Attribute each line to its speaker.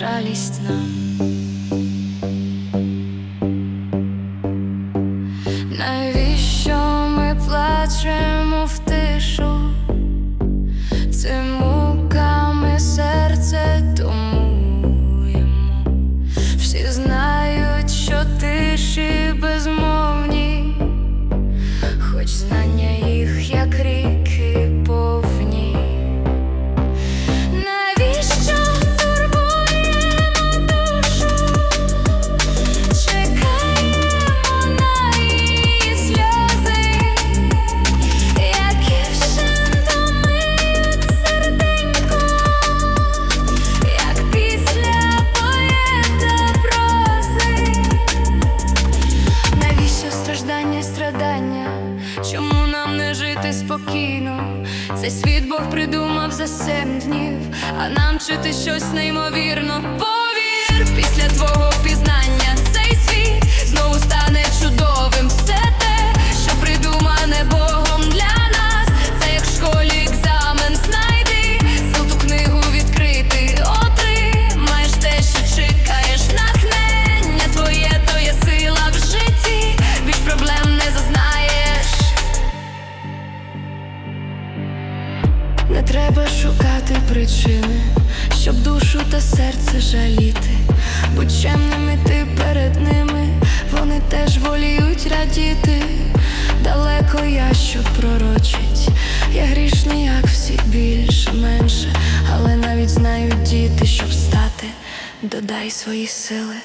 Speaker 1: дасть нам. Навіщо ми плачемо й страдання? Чому нам не жити спокійно? Цей світ Бог придумав за сім днів, а нам вчити щось неймовірно. Причини, щоб душу та серце жаліти. Будь чемними ти перед ними, вони теж воліють радіти. Далеко я, що пророчить, я грішний, як всі більше, менше, але навіть знають діти, щоб стати, додай свої сили.